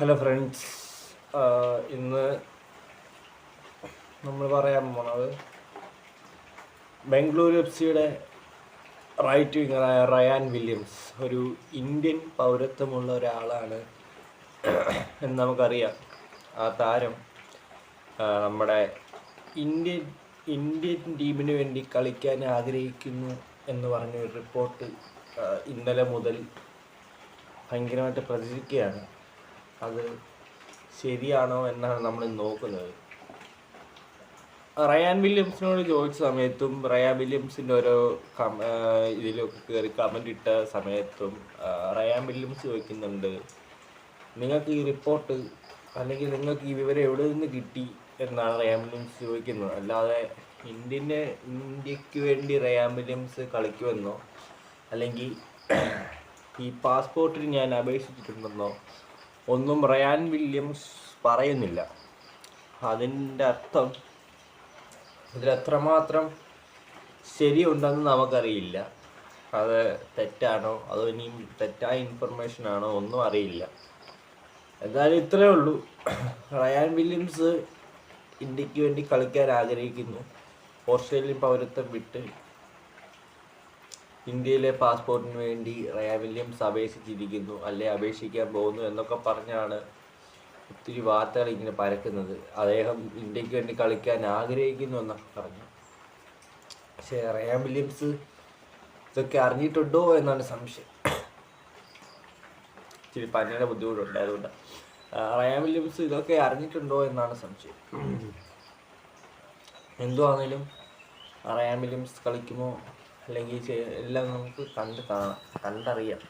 Hello friends ഇന്ന് നമ്മൾ പറയാൻ പോണത് ബാംഗ്ലൂർ എഫ് സിയുടെ റൈറ്റ് വിങ്ങറായ റയാൻ വില്യംസ് ഒരു ഇന്ത്യൻ പൗരത്വമുള്ള ഒരാളാണ് എന്ന് നമുക്കറിയാം. ആ താരം നമ്മുടെ ഇന്ത്യൻ ഇന്ത്യൻ ടീമിന് വേണ്ടി കളിക്കാൻ ആഗ്രഹിക്കുന്നു എന്ന് പറഞ്ഞ റിപ്പോർട്ട് ഇന്നലെ മുതൽ ഭയങ്കരമായിട്ട് പ്രചരിക്കുകയാണ്. അത് ശരിയാണോ എന്നാണ് നമ്മൾ നോക്കുന്നത്. റയാൻ വില്യംസിനോട് ചോദിച്ച സമയത്തും റയാൻ വില്യംസിന്റെ ഓരോ കം- ആ, ഇതിലൊക്കെ കയറി കമന്റ് ഇട്ട സമയത്തും റയാൻ വില്യംസ് ചോദിക്കുന്നുണ്ട് നിങ്ങൾക്ക് ഈ റിപ്പോർട്ട് അല്ലെങ്കിൽ നിങ്ങൾക്ക് ഈ വിവരം എവിടെ നിന്ന് കിട്ടി? എന്നാണ് റയാൻ വില്യംസ് ചോദിക്കുന്നത്. അല്ലാതെ ഇന്ത്യന്റെ ഇന്ത്യയ്ക്ക് വേണ്ടി റയാൻ വില്യംസ് കളിക്കുമെന്നോ അല്ലെങ്കിൽ ഈ പാസ്പോർട്ടിന് ഞാൻ അപേക്ഷിച്ചിട്ടുണ്ടെന്നോ ഒന്നും റയാൻ വില്യംസ് പറയുന്നില്ല. അതിന്റെ അർത്ഥം ഇതിലെത്രമാത്രം ശരി ശരിയുണ്ടെന്ന് നമുക്കറിയില്ല. അത് തെറ്റാണോ? അതോ ഇനി തെറ്റായ ഇൻഫർമേഷൻ ആണോ ഒന്നും അറിയില്ല. എന്തായാലും ഇത്രയേ ഉള്ളൂ. റയാൻ വില്യംസ് ഇന്ത്യയ്ക്ക് വേണ്ടി കളിക്കാൻ ആഗ്രഹിക്കുന്നു. ഓസ്ട്രേലിയൻ പൗരത്വം വിട്ട് ഇന്ത്യയിലെ പാസ്പോർട്ടിന് വേണ്ടി റയ വില്യംസ് അപേക്ഷിച്ചിരിക്കുന്നു. അല്ലെ? അപേക്ഷിക്കാൻ പോകുന്നു എന്നൊക്കെ പറഞ്ഞാണ് ഒത്തിരി വാർത്തകൾ ഇങ്ങനെ പരക്കുന്നത്. അദ്ദേഹം ഇന്ത്യയ്ക്ക് വേണ്ടി കളിക്കാൻ ആഗ്രഹിക്കുന്നു എന്നൊക്കെ പറഞ്ഞു പക്ഷേ റയ വില്യംസ് ഇതൊക്കെ അറിഞ്ഞിട്ടുണ്ടോ എന്നാണ് സംശയം. ഇച്ചിരി പനിയുടെ ബുദ്ധിമുട്ടുണ്ട് അതുകൊണ്ട് റയ വില്യംസ് ഇതൊക്കെ അറിഞ്ഞിട്ടുണ്ടോ എന്നാണ് സംശയം. എന്തുവാണെങ്കിലും റയാൻ വില്യംസ് കളിക്കുമോ? അല്ലെങ്കിൽ എല്ലാം നമുക്ക് കണ്ട് കാണാം കണ്ടറിയാം.